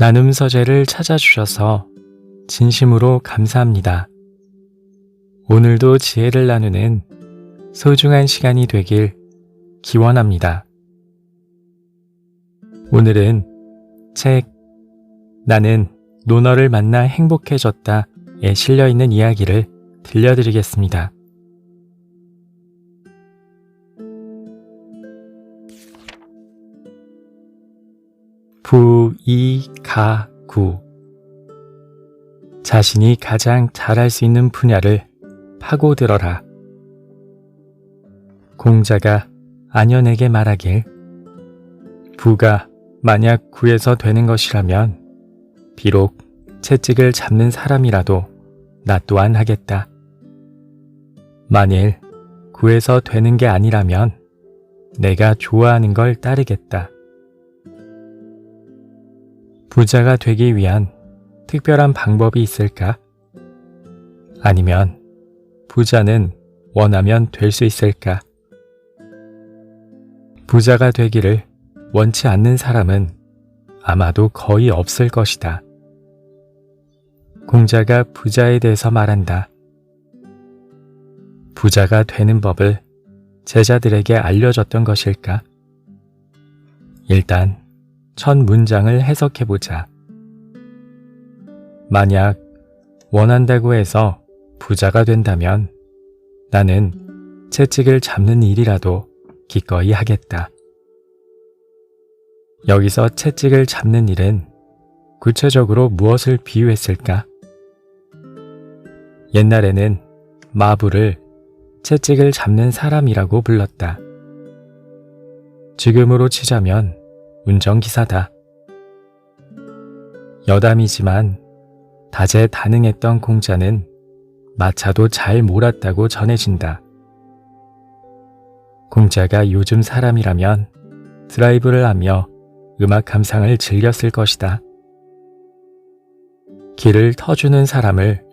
나눔 서재를 찾아주셔서 진심으로 감사합니다. 오늘도 지혜를 나누는 소중한 시간이 되길 기원합니다. 오늘은 책 나는 노너를 만나 행복해졌다에 실려 있는 이야기를 들려드리겠습니다. 이 가구 자신이 가장 잘할 수 있는 분야를 파고들어라. 공자가 안연에게 말하길 부가 만약 구에서 되는 것이라면 비록 채찍을 잡는 사람이라도 나 또한 하겠다. 만일 구에서 되는 게 아니라면 내가 좋아하는 걸 따르겠다. 부자가 되기 위한 특별한 방법이 있을까? 아니면 부자는 원하면 될 수 있을까? 부자가 되기를 원치 않는 사람은 아마도 거의 없을 것이다. 공자가 부자에 대해서 말한다. 부자가 되는 법을 제자들에게 알려줬던 것일까? 일단 첫 문장을 해석해 보자. 만약 원한다고 해서 부자가 된다면 나는 채찍을 잡는 일이라도 기꺼이 하겠다. 여기서 채찍을 잡는 일은 구체적으로 무엇을 비유했을까? 옛날에는 마부를 채찍을 잡는 사람이라고 불렀다. 지금으로 치자면 운전기사다. 여담이지만 다재다능했던 공자는 마차도 잘 몰았다고 전해진다. 공자가 요즘 사람이라면 드라이브를 하며 음악 감상을 즐겼을 것이다. 길을 터주는 사람을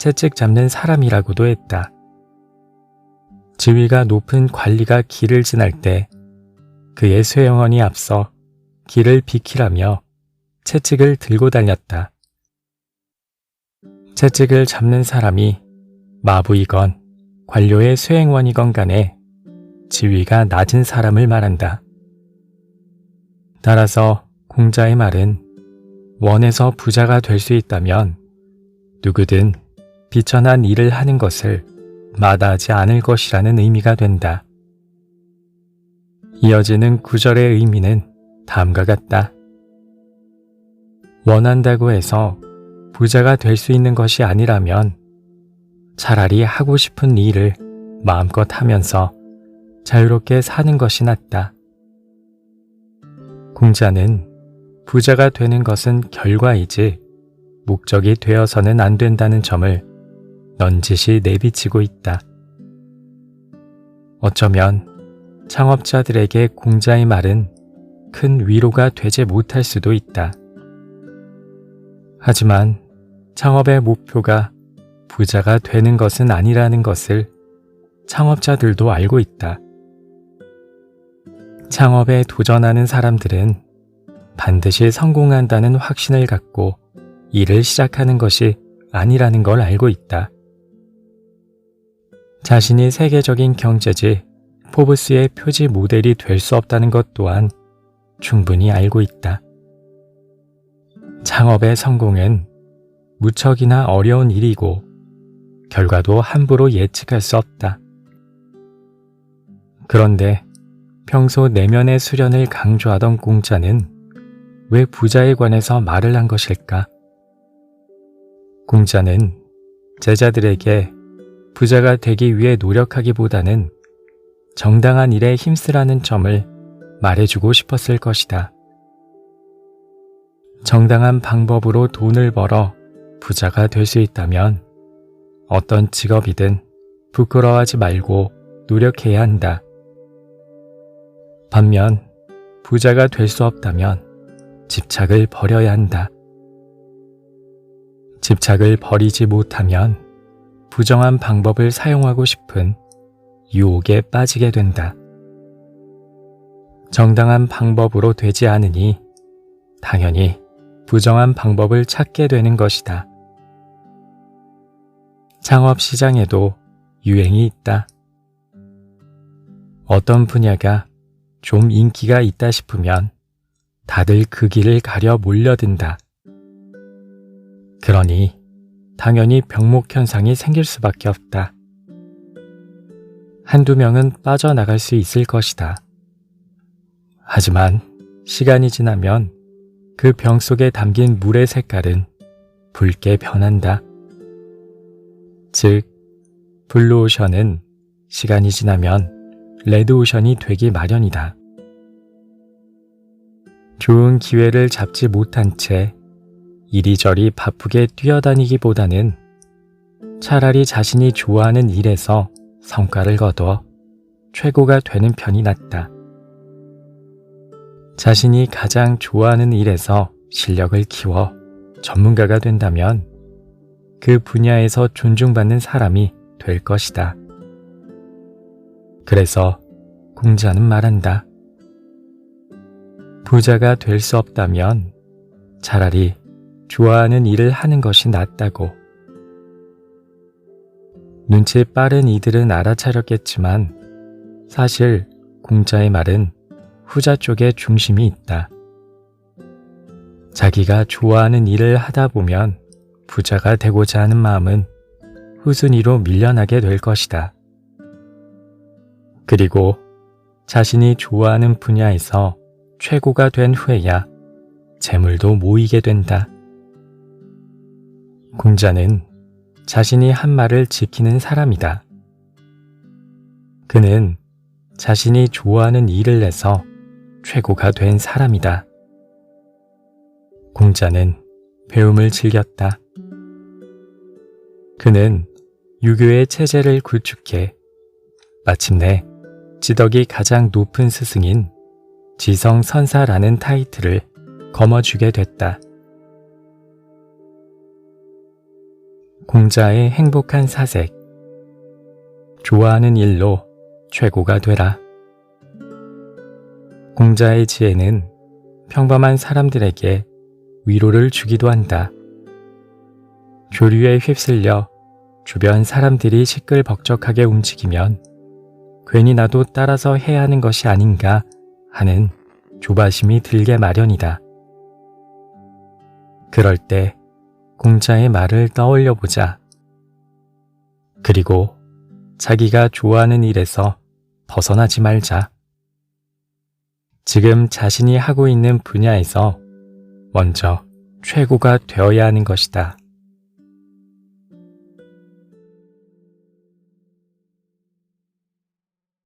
채찍 잡는 사람이라고도 했다. 지위가 높은 관리가 길을 지날 때 그의 쇠영원이 앞서 길을 비키라며 채찍을 들고 달렸다. 채찍을 잡는 사람이 마부이건 관료의 수행원이건 간에 지위가 낮은 사람을 말한다. 따라서 공자의 말은 원해서 부자가 될 수 있다면 누구든 비천한 일을 하는 것을 마다하지 않을 것이라는 의미가 된다. 이어지는 구절의 의미는 다음과 같다. 원한다고 해서 부자가 될 수 있는 것이 아니라면 차라리 하고 싶은 일을 마음껏 하면서 자유롭게 사는 것이 낫다. 공자는 부자가 되는 것은 결과이지 목적이 되어서는 안 된다는 점을 넌지시 내비치고 있다. 어쩌면 창업자들에게 공자의 말은 큰 위로가 되지 못할 수도 있다. 하지만 창업의 목표가 부자가 되는 것은 아니라는 것을 창업자들도 알고 있다. 창업에 도전하는 사람들은 반드시 성공한다는 확신을 갖고 일을 시작하는 것이 아니라는 걸 알고 있다. 자신이 세계적인 경제지 포브스의 표지 모델이 될 수 없다는 것 또한 충분히 알고 있다. 창업의 성공은 무척이나 어려운 일이고 결과도 함부로 예측할 수 없다. 그런데 평소 내면의 수련을 강조하던 공자는 왜 부자에 관해서 말을 한 것일까? 공자는 제자들에게 부자가 되기 위해 노력하기보다는 정당한 일에 힘쓰라는 점을 말해주고 싶었을 것이다. 정당한 방법으로 돈을 벌어 부자가 될 수 있다면 어떤 직업이든 부끄러워하지 말고 노력해야 한다. 반면 부자가 될 수 없다면 집착을 버려야 한다. 집착을 버리지 못하면 부정한 방법을 사용하고 싶은 유혹에 빠지게 된다. 정당한 방법으로 되지 않으니 당연히 부정한 방법을 찾게 되는 것이다. 창업 시장에도 유행이 있다. 어떤 분야가 좀 인기가 있다 싶으면 다들 그 길을 가려 몰려든다. 그러니 당연히 병목 현상이 생길 수밖에 없다. 한두 명은 빠져나갈 수 있을 것이다. 하지만 시간이 지나면 그 병 속에 담긴 물의 색깔은 붉게 변한다. 즉, 블루오션은 시간이 지나면 레드오션이 되기 마련이다. 좋은 기회를 잡지 못한 채 이리저리 바쁘게 뛰어다니기보다는 차라리 자신이 좋아하는 일에서 성과를 거둬 최고가 되는 편이 낫다. 자신이 가장 좋아하는 일에서 실력을 키워 전문가가 된다면 그 분야에서 존중받는 사람이 될 것이다. 그래서 공자는 말한다. 부자가 될 수 없다면 차라리 좋아하는 일을 하는 것이 낫다고. 눈치 빠른 이들은 알아차렸겠지만 사실 공자의 말은 후자 쪽에 중심이 있다. 자기가 좋아하는 일을 하다 보면 부자가 되고자 하는 마음은 후순위로 밀려나게 될 것이다. 그리고 자신이 좋아하는 분야에서 최고가 된 후에야 재물도 모이게 된다. 공자는 자신이 한 말을 지키는 사람이다. 그는 자신이 좋아하는 일을 내서 최고가 된 사람이다. 공자는 배움을 즐겼다. 그는 유교의 체제를 구축해 마침내 지덕이 가장 높은 스승인 지성선사라는 타이틀을 거머쥐게 됐다. 공자의 행복한 사색. 좋아하는 일로 최고가 되라. 공자의 지혜는 평범한 사람들에게 위로를 주기도 한다. 조류에 휩쓸려 주변 사람들이 시끌벅적하게 움직이면 괜히 나도 따라서 해야 하는 것이 아닌가 하는 조바심이 들게 마련이다. 그럴 때 공자의 말을 떠올려 보자. 그리고 자기가 좋아하는 일에서 벗어나지 말자. 지금 자신이 하고 있는 분야에서 먼저 최고가 되어야 하는 것이다.